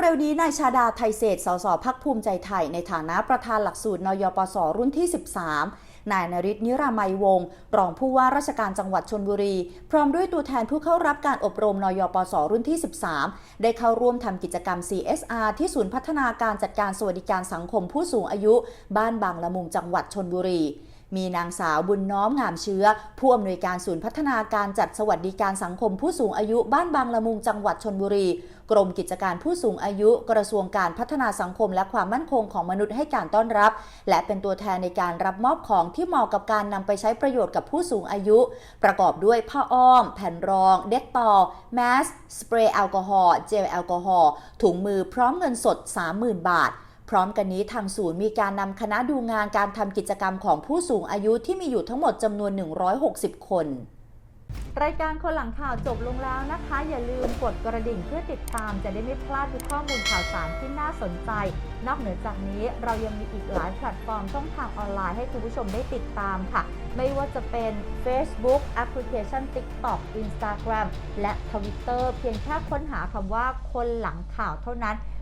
เร็วๆนี้นายชาดาไทยเศษสสพักภูมิใจไทย ในฐานะประธานหลักสูตรนยปสรุ่นที่ 13 นายนริศนิรามัยวงศ์รองผู้ว่าราชการจังหวัดชนบุรี พร้อมด้วยตัวแทนผู้เข้ารับการอบรมนยปสรุ่นที่ 13 ได้เข้าร่วมทำกิจกรรม CSR ที่ศูนย์พัฒนาการจัดการสวัสดิการสังคมผู้สูงอายุ บ้านบางละมุงจังหวัดชนบุรี มีนางสาวบุญน้อมงามเชื้อ ผู้อำนวยการศูนย์พัฒนาการจัดสวัสดิการสังคมผู้สูงอายุบ้านบางละมุงจังหวัดชนบุรี กรมกิจการผู้สูงอายุกระทรวงการพัฒนาสังคมและความมั่นคงของมนุษย์ให้การต้อนรับ และเป็นตัวแทนในการรับมอบของที่เหมาะกับการนำไปใช้ประโยชน์กับผู้สูงอายุ ประกอบด้วยผ้าอ้อม แผ่นรอง เด็ดตอแมสสเปรย์แอลกอฮอล์เจลแอลกอฮอล์ถุงมือพร้อมเงินสด 30,000 บาท พร้อมกันนี้ทางศูนย์มีการนำคณะดูงานการทำกิจกรรมของผู้สูงอายุที่มีอยู่ทั้งหมดจำนวน 160 คน รายการคนหลังข่าวจบลงแล้วนะคะ อย่าลืมกดกระดิ่งเพื่อติดตามจะได้ไม่พลาดทุกข้อมูลข่าวสารที่น่าสนใจ นอกเหนือจากนี้เรายังมีอีกหลายแพลตฟอร์มช่องทางออนไลน์ให้คุณผู้ชมได้ติดตามค่ะ ไม่ว่าจะเป็น Facebook แอปพลิเคชัน TikTok Instagram และ Twitter เพียงแค่ค้นหาคำว่าคนหลังข่าวเท่านั้น